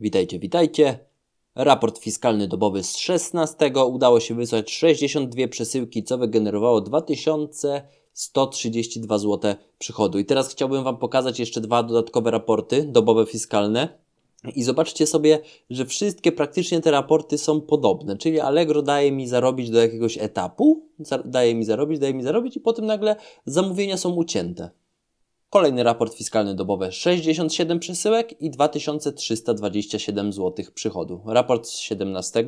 Witajcie, witajcie. Raport fiskalny dobowy z 16 udało się wysłać 62 przesyłki, co wygenerowało 2132 zł przychodu. I teraz chciałbym Wam pokazać jeszcze dwa dodatkowe raporty dobowe fiskalne. I zobaczcie sobie, że wszystkie praktycznie te raporty są podobne, czyli Allegro daje mi zarobić do jakiegoś etapu, daje mi zarobić, daje mi zarobić i potem nagle zamówienia są ucięte. Kolejny raport fiskalny dobowy 67 przesyłek i 2327 zł przychodu. Raport z 17.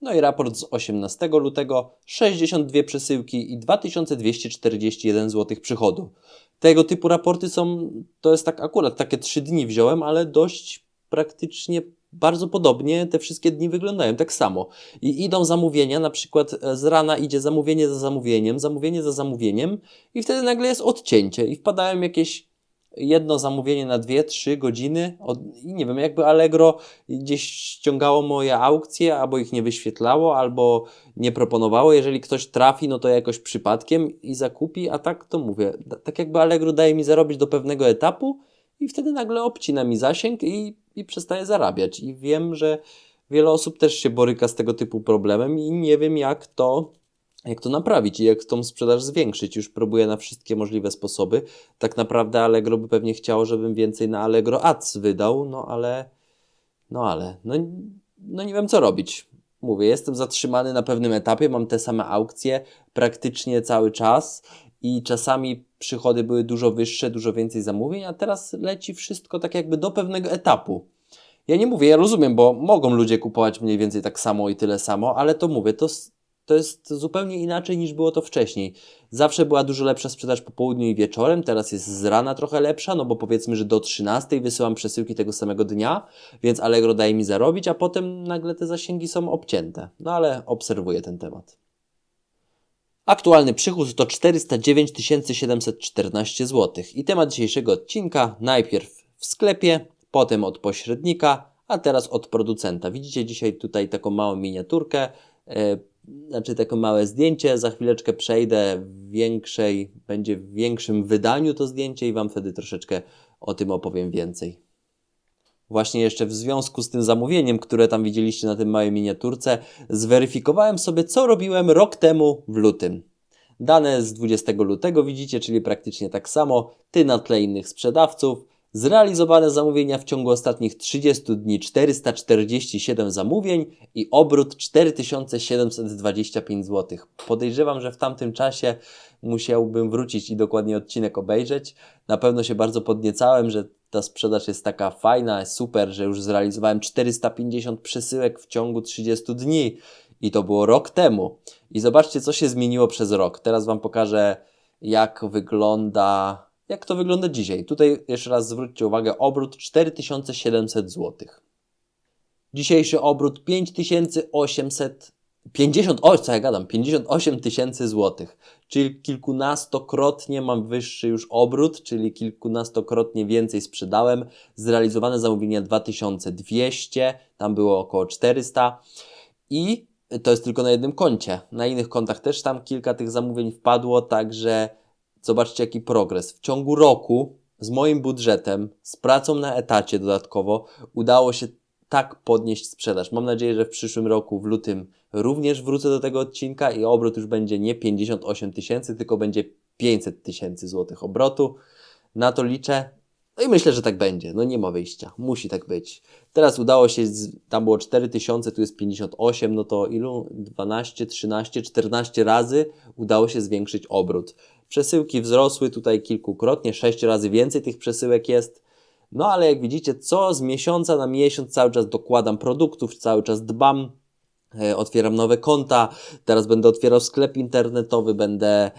No i raport z 18 lutego 62 przesyłki i 2241 zł przychodu. Tego typu raporty są, to jest tak akurat takie 3 dni wziąłem, ale dość praktycznie bardzo podobnie te wszystkie dni wyglądają tak samo. I idą zamówienia, na przykład e, z rana idzie zamówienie za zamówieniem, zamówienie za zamówieniem i wtedy nagle jest odcięcie i wpadają jakieś jedno zamówienie na 2-3 godziny od, i nie wiem, jakby Allegro gdzieś ściągało moje aukcje, albo ich nie wyświetlało, albo nie proponowało. Jeżeli ktoś trafi, no to jakoś przypadkiem i zakupi, a tak to mówię. Tak jakby Allegro daje mi zarobić do pewnego etapu i wtedy nagle obcina mi zasięg i, i przestaje zarabiać. I wiem, że wiele osób też się boryka z tego typu problemem i nie wiem jak to jak to naprawić i jak tą sprzedaż zwiększyć. Już próbuję na wszystkie możliwe sposoby. Tak naprawdę Allegro by pewnie chciało, żebym więcej na Allegro Ads wydał, no ale, no ale, no, no nie wiem co robić. Mówię, jestem zatrzymany na pewnym etapie, mam te same aukcje praktycznie cały czas i czasami przychody były dużo wyższe, dużo więcej zamówień, a teraz leci wszystko tak jakby do pewnego etapu. Ja nie mówię, ja rozumiem, bo mogą ludzie kupować mniej więcej tak samo i tyle samo, ale to mówię, to, to jest zupełnie inaczej niż było to wcześniej. Zawsze była dużo lepsza sprzedaż po południu i wieczorem, teraz jest z rana trochę lepsza, no bo powiedzmy, że do 13 wysyłam przesyłki tego samego dnia, więc Allegro daje mi zarobić, a potem nagle te zasięgi są obcięte. No ale obserwuję ten temat. Aktualny przychód to 409 714 zł. I temat dzisiejszego odcinka najpierw w sklepie, potem od pośrednika, a teraz od producenta. Widzicie dzisiaj tutaj taką małą miniaturkę, e, znaczy takie małe zdjęcie. Za chwileczkę przejdę w większej, będzie w większym wydaniu to zdjęcie i Wam wtedy troszeczkę o tym opowiem więcej. Właśnie jeszcze w związku z tym zamówieniem, które tam widzieliście na tym małej miniaturce, zweryfikowałem sobie, co robiłem rok temu w lutym. Dane z 20 lutego widzicie, czyli praktycznie tak samo, ty na tle innych sprzedawców. Zrealizowane zamówienia w ciągu ostatnich 30 dni 447 zamówień i obrót 4725 zł. Podejrzewam, że w tamtym czasie musiałbym wrócić i dokładnie odcinek obejrzeć. Na pewno się bardzo podniecałem, że ta sprzedaż jest taka fajna, super, że już zrealizowałem 450 przesyłek w ciągu 30 dni i to było rok temu. I zobaczcie, co się zmieniło przez rok. Teraz Wam pokażę, jak wygląda, jak to wygląda dzisiaj. Tutaj jeszcze raz zwróćcie uwagę, obrót 4700 zł. Dzisiejszy obrót 5800 50, o co ja gadam, 58 tysięcy złotych, czyli kilkunastokrotnie mam wyższy już obrót, czyli kilkunastokrotnie więcej sprzedałem. Zrealizowane zamówienia 2200, tam było około 400 i to jest tylko na jednym koncie. Na innych kontach też tam kilka tych zamówień wpadło, także zobaczcie jaki progres. W ciągu roku z moim budżetem, z pracą na etacie dodatkowo, udało się tak podnieść sprzedaż. Mam nadzieję, że w przyszłym roku, w lutym, również wrócę do tego odcinka i obrót już będzie nie 58 tysięcy, tylko będzie 500 tysięcy złotych obrotu. Na to liczę. No i myślę, że tak będzie. No nie ma wyjścia. Musi tak być. Teraz udało się, tam było 4000, tu jest 58, no to ilu? 12, 13, 14 razy udało się zwiększyć obrót. Przesyłki wzrosły tutaj kilkukrotnie, 6 razy więcej tych przesyłek jest. No ale jak widzicie, co z miesiąca na miesiąc cały czas dokładam produktów, cały czas dbam, e, otwieram nowe konta, teraz będę otwierał sklep internetowy, będę,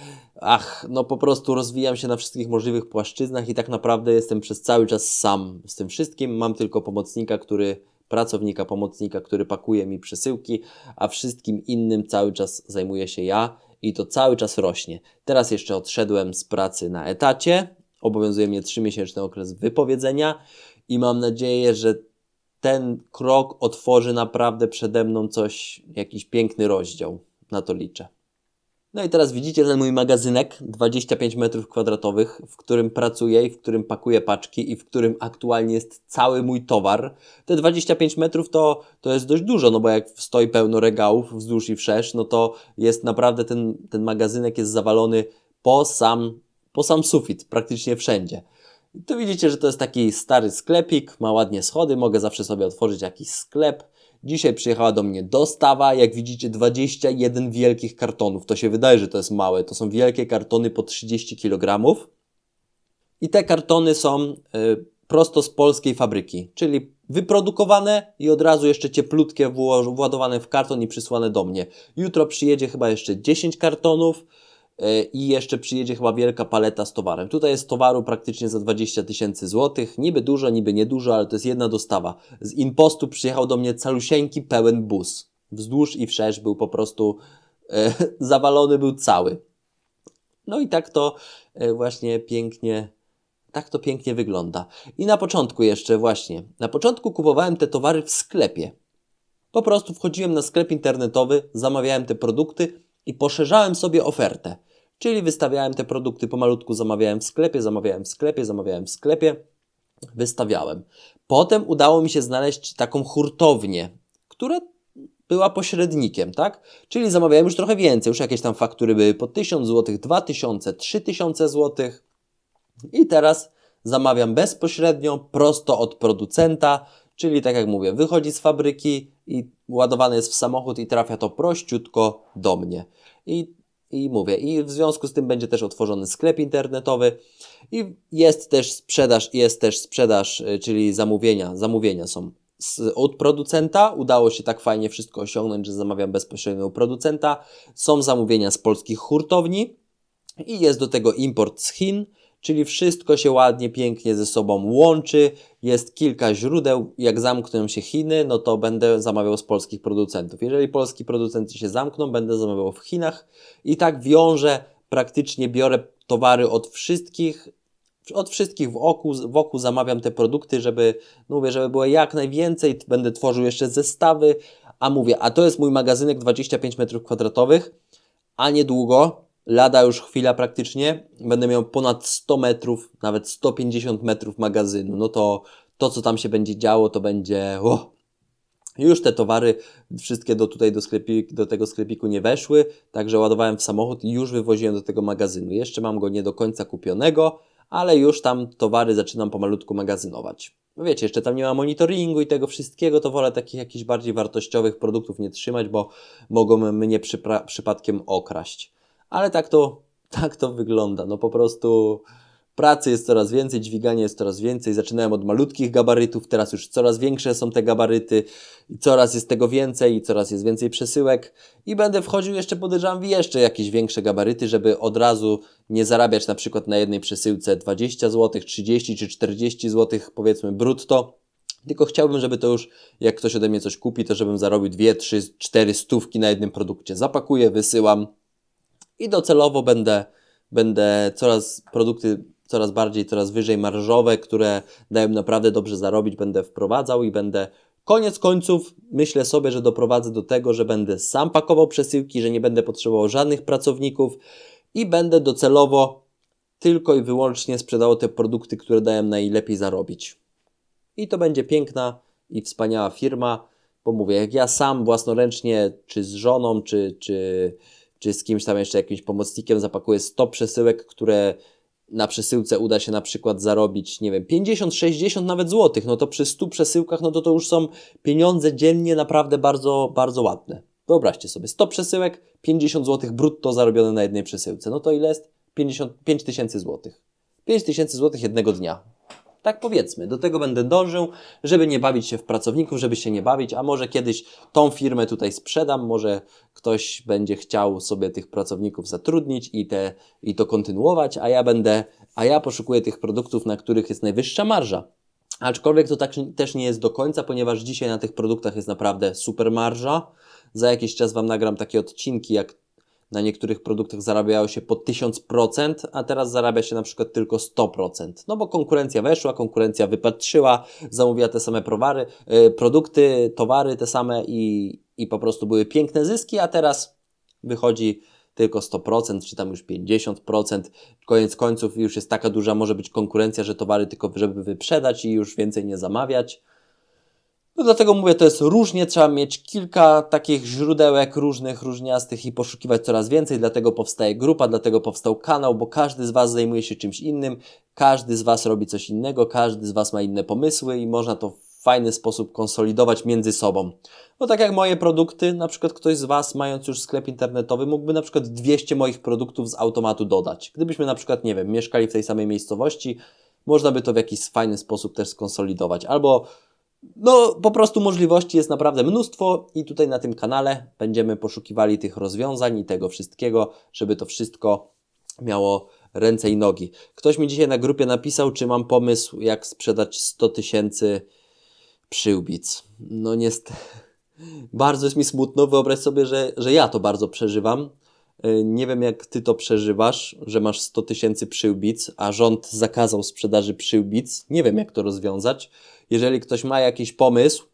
ach, no po prostu rozwijam się na wszystkich możliwych płaszczyznach i tak naprawdę jestem przez cały czas sam z tym wszystkim. Mam tylko pomocnika, który, pracownika, pomocnika, który pakuje mi przesyłki, a wszystkim innym cały czas zajmuję się ja i to cały czas rośnie. Teraz jeszcze odszedłem z pracy na etacie, obowiązuje mnie 3-miesięczny okres wypowiedzenia i mam nadzieję, że ten krok otworzy naprawdę przede mną coś, jakiś piękny rozdział. Na to liczę. No i teraz widzicie ten mój magazynek 25 metrów kwadratowych, w którym pracuję i w którym pakuję paczki i w którym aktualnie jest cały mój towar. Te 25 metrów to, to jest dość dużo, no bo jak stoi pełno regałów wzdłuż i wszerz, no to jest naprawdę ten, ten magazynek jest zawalony po sam, po sam sufit, praktycznie wszędzie. Tu widzicie, że to jest taki stary sklepik, ma ładnie schody, mogę zawsze sobie otworzyć jakiś sklep. Dzisiaj przyjechała do mnie dostawa, jak widzicie 21 wielkich kartonów. To się wydaje, że to jest małe, to są wielkie kartony po 30 kg. I te kartony są y, prosto z polskiej fabryki, czyli wyprodukowane i od razu jeszcze cieplutkie władowane w karton i przysłane do mnie. Jutro przyjedzie chyba jeszcze 10 kartonów i jeszcze przyjedzie chyba wielka paleta z towarem. Tutaj jest towaru praktycznie za 20 tysięcy złotych. Niby dużo, niby niedużo, ale to jest jedna dostawa. Z impostu przyjechał do mnie calusieńki pełen bus. Wzdłuż i wszerz był po prostu e, zawalony był cały. No i tak to e, właśnie pięknie, tak to pięknie wygląda. I na początku jeszcze właśnie, na początku kupowałem te towary w sklepie. Po prostu wchodziłem na sklep internetowy, zamawiałem te produkty i poszerzałem sobie ofertę. Czyli wystawiałem te produkty pomalutku, zamawiałem w sklepie, zamawiałem w sklepie, zamawiałem w sklepie, wystawiałem. Potem udało mi się znaleźć taką hurtownię, która była pośrednikiem, tak? Czyli zamawiałem już trochę więcej, już jakieś tam faktury były po 1000 zł, 2000, 3000 zł. I teraz zamawiam bezpośrednio, prosto od producenta, czyli tak jak mówię, wychodzi z fabryki i ładowany jest w samochód i trafia to prościutko do mnie. I, I mówię, i w związku z tym będzie też otworzony sklep internetowy i jest też sprzedaż, jest też sprzedaż, y, czyli zamówienia, zamówienia są z, od producenta. Udało się tak fajnie wszystko osiągnąć, że zamawiam bezpośrednio u producenta. Są zamówienia z polskich hurtowni i jest do tego import z Chin, czyli wszystko się ładnie, pięknie ze sobą łączy. Jest kilka źródeł. Jak zamkną się Chiny, no to będę zamawiał z polskich producentów. Jeżeli polski producenci się zamkną, będę zamawiał w Chinach i tak wiążę, praktycznie biorę towary od wszystkich od wszystkich wokół, wokół zamawiam te produkty, żeby, no mówię, żeby było jak najwięcej, będę tworzył jeszcze zestawy, a mówię, a to jest mój magazynek 25 metrów kwadratowych, a niedługo, lada już chwila praktycznie, będę miał ponad 100 metrów, nawet 150 metrów magazynu, no to to, co tam się będzie działo, to będzie, już te towary wszystkie do tutaj do, sklepik, do tego sklepiku nie weszły, także ładowałem w samochód i już wywoziłem do tego magazynu. Jeszcze mam go nie do końca kupionego, ale już tam towary zaczynam pomalutku magazynować. No wiecie, jeszcze tam nie ma monitoringu i tego wszystkiego, to wolę takich jakichś bardziej wartościowych produktów nie trzymać, bo mogą mnie przypadkiem okraść. Ale tak to, tak to wygląda. No po prostu pracy jest coraz więcej, dźwigania jest coraz więcej. Zaczynałem od malutkich gabarytów, teraz już coraz większe są te gabaryty i coraz jest tego więcej i coraz jest więcej przesyłek i będę wchodził jeszcze, podejrzewam, w jeszcze jakieś większe gabaryty, żeby od razu nie zarabiać na przykład na jednej przesyłce 20 zł, 30 czy 40 zł, powiedzmy brutto. Tylko chciałbym, żeby to już, jak ktoś ode mnie coś kupi, to żebym zarobił 2, 3, 4 stówki na jednym produkcie. Zapakuję, wysyłam i docelowo będę, będę coraz produkty coraz bardziej, coraz wyżej marżowe, które dają naprawdę dobrze zarobić, będę wprowadzał i będę koniec końców myślę sobie, że doprowadzę do tego, że będę sam pakował przesyłki, że nie będę potrzebował żadnych pracowników i będę docelowo tylko i wyłącznie sprzedawał te produkty, które dają najlepiej zarobić. I to będzie piękna i wspaniała firma, bo mówię, jak ja sam własnoręcznie, czy z żoną, czy, czy, czy z kimś tam jeszcze jakimś pomocnikiem zapakuję 100 przesyłek, które na przesyłce uda się na przykład zarobić, nie wiem, 50, 60 nawet złotych, no to przy 100 przesyłkach, no to to już są pieniądze dziennie naprawdę bardzo, bardzo ładne. Wyobraźcie sobie, 100 przesyłek, 50 złotych brutto zarobione na jednej przesyłce. No to ile jest? 55 tysięcy złotych. 5 tysięcy złotych jednego dnia. Tak powiedzmy, do tego będę dążył, żeby nie bawić się w pracowników, żeby się nie bawić, a może kiedyś tą firmę tutaj sprzedam, może ktoś będzie chciał sobie tych pracowników zatrudnić i, te, i to kontynuować, a ja będę, a ja poszukuję tych produktów, na których jest najwyższa marża. Aczkolwiek to tak też nie jest do końca, ponieważ dzisiaj na tych produktach jest naprawdę super marża. Za jakiś czas Wam nagram takie odcinki, jak na niektórych produktach zarabiało się po 1000%, a teraz zarabia się na przykład tylko 100%. No bo konkurencja weszła, konkurencja wypatrzyła, zamówiła te same prowary, yy, produkty, towary te same i, i po prostu były piękne zyski, a teraz wychodzi tylko 100%, czy tam już 50%. Koniec końców już jest taka duża, może być konkurencja, że towary tylko żeby wyprzedać i już więcej nie zamawiać. No dlatego mówię, to jest różnie, trzeba mieć kilka takich źródełek różnych, różniastych i poszukiwać coraz więcej, dlatego powstaje grupa, dlatego powstał kanał, bo każdy z Was zajmuje się czymś innym, każdy z Was robi coś innego, każdy z Was ma inne pomysły i można to w fajny sposób konsolidować między sobą. No tak jak moje produkty, na przykład ktoś z Was mając już sklep internetowy mógłby na przykład 200 moich produktów z automatu dodać. Gdybyśmy na przykład, nie wiem, mieszkali w tej samej miejscowości, można by to w jakiś fajny sposób też skonsolidować. Albo no, po prostu możliwości jest naprawdę mnóstwo i tutaj na tym kanale będziemy poszukiwali tych rozwiązań i tego wszystkiego, żeby to wszystko miało ręce i nogi. Ktoś mi dzisiaj na grupie napisał, czy mam pomysł, jak sprzedać 100 tysięcy przyłbic. No niestety, bardzo jest mi smutno. Wyobraź sobie, że, że ja to bardzo przeżywam. Y, Nie wiem, jak ty to przeżywasz, że masz 100 tysięcy przyłbic, a rząd zakazał sprzedaży przyłbic. Nie wiem, jak to rozwiązać. Jeżeli ktoś ma jakiś pomysł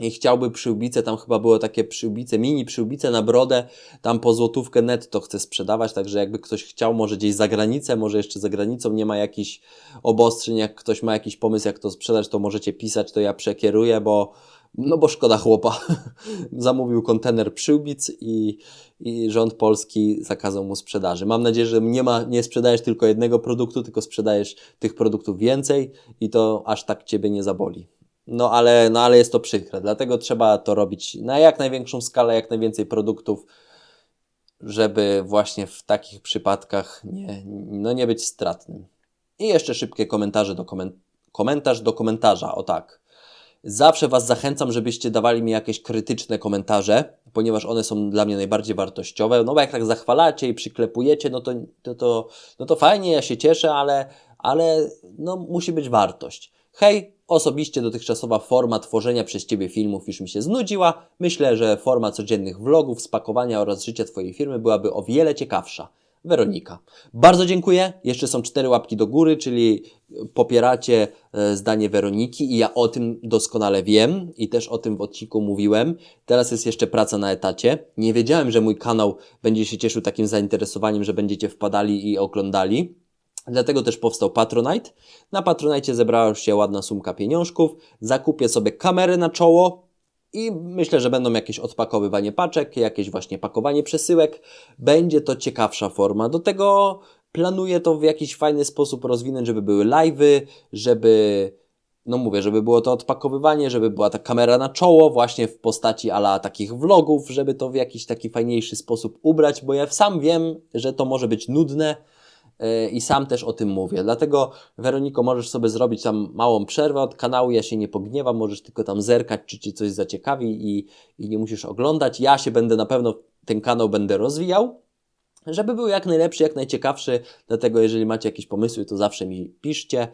i chciałby przyłbice, tam chyba było takie przyłbice, mini przyłbice na brodę, tam po złotówkę netto chce sprzedawać, także jakby ktoś chciał, może gdzieś za granicę, może jeszcze za granicą nie ma jakichś obostrzeń, jak ktoś ma jakiś pomysł, jak to sprzedać, to możecie pisać, to ja przekieruję, bo no bo szkoda chłopa. Zamówił kontener przyłbic i, i rząd polski zakazał mu sprzedaży. Mam nadzieję, że nie, ma, nie sprzedajesz tylko jednego produktu, tylko sprzedajesz tych produktów więcej i to aż tak Ciebie nie zaboli. No ale, no ale jest to przykre, dlatego trzeba to robić na jak największą skalę, jak najwięcej produktów, żeby właśnie w takich przypadkach nie, no nie być stratnym. I jeszcze szybkie komentarze do koment komentarz do komentarza, o tak. Zawsze Was zachęcam, żebyście dawali mi jakieś krytyczne komentarze, ponieważ one są dla mnie najbardziej wartościowe. No bo jak tak zachwalacie i przyklepujecie, no to, to, to, no to fajnie, ja się cieszę, ale, ale no, musi być wartość. Hej, osobiście dotychczasowa forma tworzenia przez Ciebie filmów już mi się znudziła. Myślę, że forma codziennych vlogów, spakowania oraz życia Twojej firmy byłaby o wiele ciekawsza. Weronika. Bardzo dziękuję. Jeszcze są cztery łapki do góry, czyli popieracie e, zdanie Weroniki i ja o tym doskonale wiem i też o tym w odcinku mówiłem. Teraz jest jeszcze praca na etacie. Nie wiedziałem, że mój kanał będzie się cieszył takim zainteresowaniem, że będziecie wpadali i oglądali. Dlatego też powstał Patronite. Na Patronite zebrała już się ładna sumka pieniążków. Zakupię sobie kamerę na czoło, i myślę, że będą jakieś odpakowywanie paczek, jakieś właśnie pakowanie przesyłek. Będzie to ciekawsza forma. Do tego planuję to w jakiś fajny sposób rozwinąć, żeby były live'y, żeby, no mówię, żeby było to odpakowywanie, żeby była ta kamera na czoło, właśnie w postaci ala takich vlogów, żeby to w jakiś taki fajniejszy sposób ubrać, bo ja sam wiem, że to może być nudne, i sam też o tym mówię. Dlatego, Weroniko, możesz sobie zrobić tam małą przerwę od kanału, ja się nie pogniewam, możesz tylko tam zerkać, czy Cię coś zaciekawi i, i nie musisz oglądać. Ja się będę na pewno, ten kanał będę rozwijał, żeby był jak najlepszy, jak najciekawszy. Dlatego, jeżeli macie jakieś pomysły, to zawsze mi piszcie.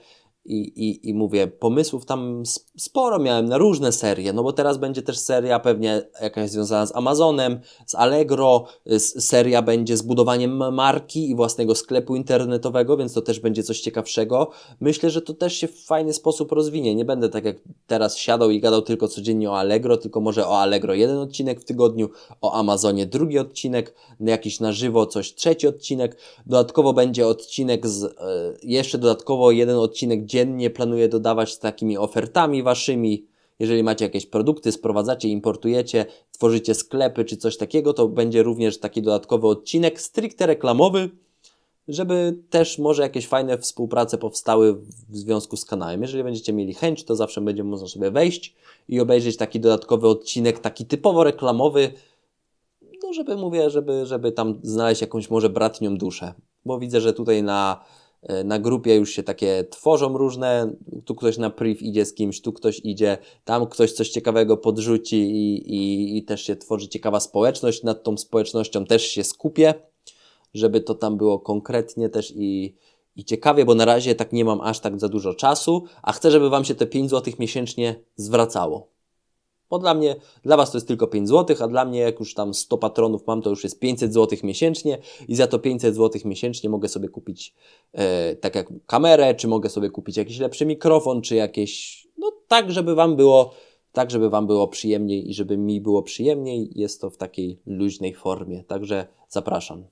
I, i, I mówię, pomysłów tam sporo miałem na różne serie, no bo teraz będzie też seria pewnie jakaś związana z Amazonem, z Allegro, seria będzie z budowaniem marki i własnego sklepu internetowego, więc to też będzie coś ciekawszego. Myślę, że to też się w fajny sposób rozwinie. Nie będę tak jak teraz siadał i gadał tylko codziennie o Allegro, tylko może o Allegro jeden odcinek w tygodniu, o Amazonie drugi odcinek, jakiś na żywo coś trzeci odcinek. Dodatkowo będzie odcinek z, e, jeszcze dodatkowo jeden odcinek dziennie planuję dodawać z takimi ofertami waszymi. Jeżeli macie jakieś produkty, sprowadzacie, importujecie, tworzycie sklepy czy coś takiego, to będzie również taki dodatkowy odcinek stricte reklamowy, żeby też może jakieś fajne współprace powstały w związku z kanałem. Jeżeli będziecie mieli chęć, to zawsze będzie można sobie wejść i obejrzeć taki dodatkowy odcinek, taki typowo reklamowy, no żeby mówię, żeby, żeby tam znaleźć jakąś może bratnią duszę. Bo widzę, że tutaj na, na grupie już się takie tworzą różne, tu ktoś na priv idzie z kimś, tu ktoś idzie, tam ktoś coś ciekawego podrzuci i, i, i też się tworzy ciekawa społeczność, nad tą społecznością też się skupię, żeby to tam było konkretnie też i, i ciekawie, bo na razie tak nie mam aż tak za dużo czasu, a chcę, żeby Wam się te 5 zł miesięcznie zwracało. Bo dla mnie, dla Was to jest tylko 5 zł, a dla mnie, jak już tam 100 patronów mam, to już jest 500 zł miesięcznie i za to 500 zł miesięcznie mogę sobie kupić e, tak jak kamerę, czy mogę sobie kupić jakiś lepszy mikrofon, czy jakieś, no tak, żeby Wam było tak żeby Wam było przyjemniej i żeby mi było przyjemniej. Jest to w takiej luźnej formie, także zapraszam.